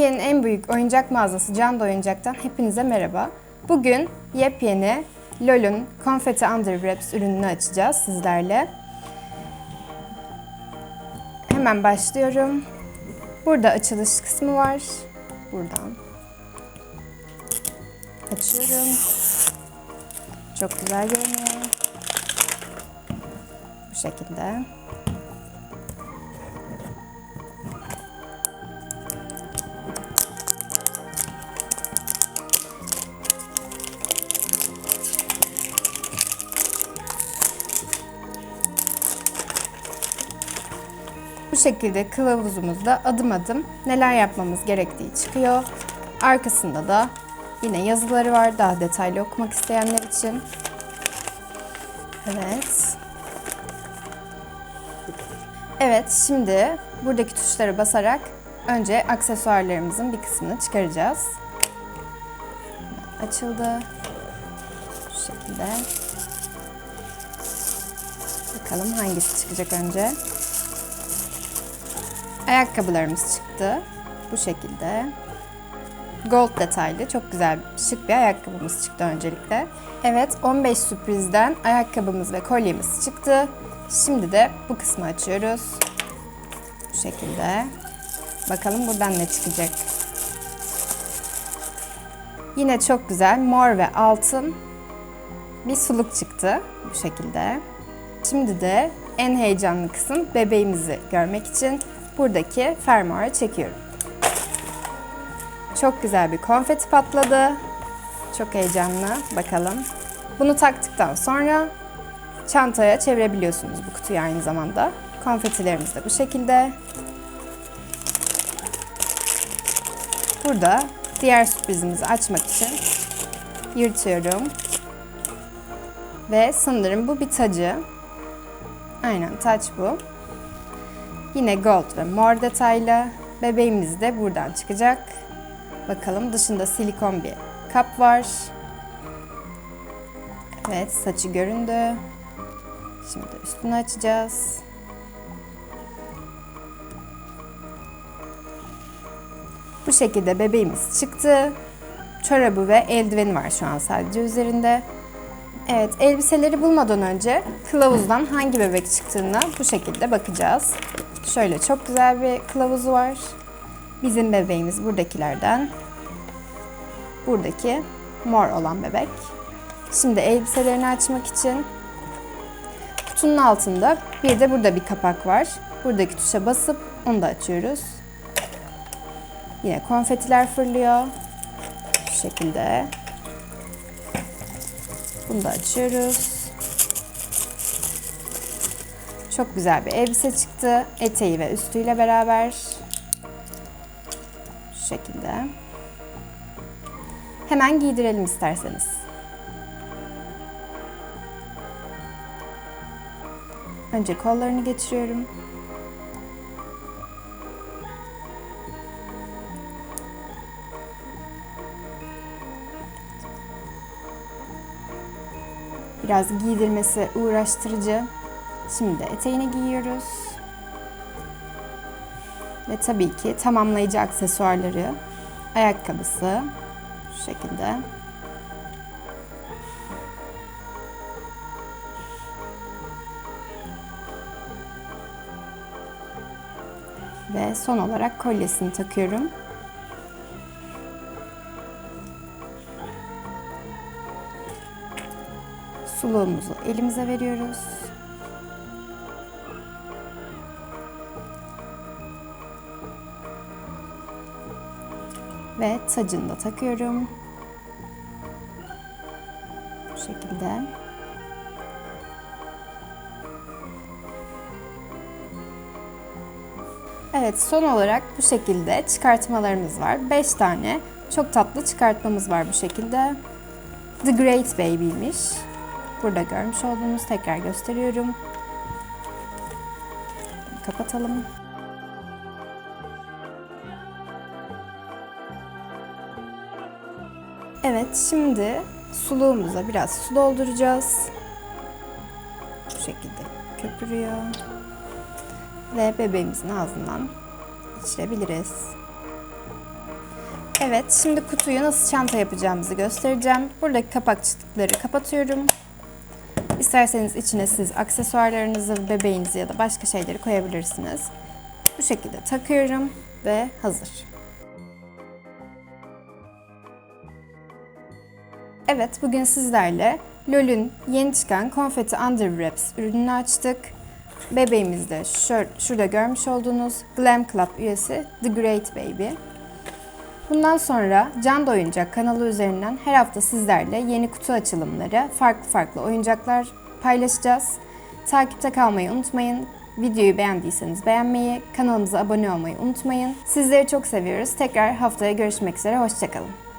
Türkiye'nin en büyük oyuncak mağazası Can Oyuncak'tan hepinize merhaba. Bugün yepyeni LOL'un Confetti Under Wraps ürününü açacağız sizlerle. Hemen başlıyorum. Burada açılış kısmı var. Buradan açıyorum. Çok güzel görünüyor. Bu şekilde. Bu şekilde kılavuzumuzda adım adım neler yapmamız gerektiği çıkıyor. Arkasında da yine yazıları var daha detaylı okumak isteyenler için. Evet. Evet, şimdi buradaki tuşlara basarak önce aksesuarlarımızın bir kısmını çıkaracağız. Açıldı. Bu şekilde. Bakalım hangisi çıkacak önce. Ayakkabılarımız çıktı. Bu şekilde. Gold detaylı, çok güzel, şık bir ayakkabımız çıktı öncelikle. Evet, 15 sürprizden ayakkabımız ve kolyemiz çıktı. Şimdi de bu kısmı açıyoruz. Bu şekilde. Bakalım buradan ne çıkacak. Yine çok güzel mor ve altın bir suluk çıktı bu şekilde. Şimdi de en heyecanlı kısım bebeğimizi görmek için buradaki fermuarı çekiyorum. Çok güzel bir konfeti patladı. Çok heyecanlı. Bakalım. Bunu taktıktan sonra çantaya çevirebiliyorsunuz bu kutuyu aynı zamanda. Konfetilerimiz de bu şekilde. Burada diğer sürprizimizi açmak için yırtıyorum. Ve sanırım bu bir tacı. Aynen taç bu. Yine gold ve mor detaylı. Bebeğimiz de buradan çıkacak. Bakalım dışında silikon bir kap var. Evet saçı göründü. Şimdi üstünü açacağız. Bu şekilde bebeğimiz çıktı. Çorabı ve eldiveni var şu an sadece üzerinde. Evet, elbiseleri bulmadan önce kılavuzdan hangi bebek çıktığına bu şekilde bakacağız. Şöyle çok güzel bir kılavuzu var. Bizim bebeğimiz buradakilerden. Buradaki mor olan bebek. Şimdi elbiselerini açmak için kutunun altında bir de burada bir kapak var. Buradaki tuşa basıp onu da açıyoruz. Yine konfetiler fırlıyor. Bu şekilde. Bunu da açıyoruz. Çok güzel bir elbise çıktı. Eteği ve üstüyle beraber. Şu şekilde. Hemen giydirelim isterseniz. Önce kollarını geçiriyorum. Biraz giydirmesi uğraştırıcı. Şimdi eteğini giyiyoruz. Ve tabii ki tamamlayıcı aksesuarları, ayakkabısı şu şekilde. Ve son olarak kolyesini takıyorum. Suluğumuzu elimize veriyoruz. Ve tacını da takıyorum. Bu şekilde. Evet son olarak bu şekilde çıkartmalarımız var. 5 tane çok tatlı çıkartmamız var bu şekilde. The Great Baby'miş. Burada görmüş olduğunuz tekrar gösteriyorum. Kapatalım. Evet şimdi suluğumuza biraz su dolduracağız. Bu şekilde köpürüyor. Ve bebeğimizin ağzından içirebiliriz. Evet, şimdi kutuyu nasıl çanta yapacağımızı göstereceğim. Buradaki kapakçıkları kapatıyorum. İsterseniz içine siz aksesuarlarınızı, bebeğinizi ya da başka şeyleri koyabilirsiniz. Bu şekilde takıyorum ve hazır. Evet, bugün sizlerle LOL'ün yeni çıkan Confetti Under Wraps ürününü açtık. Bebeğimiz de şur- şurada görmüş olduğunuz Glam Club üyesi The Great Baby. Bundan sonra Can da Oyuncak kanalı üzerinden her hafta sizlerle yeni kutu açılımları, farklı farklı oyuncaklar paylaşacağız. Takipte kalmayı unutmayın. Videoyu beğendiyseniz beğenmeyi, kanalımıza abone olmayı unutmayın. Sizleri çok seviyoruz. Tekrar haftaya görüşmek üzere, hoşçakalın.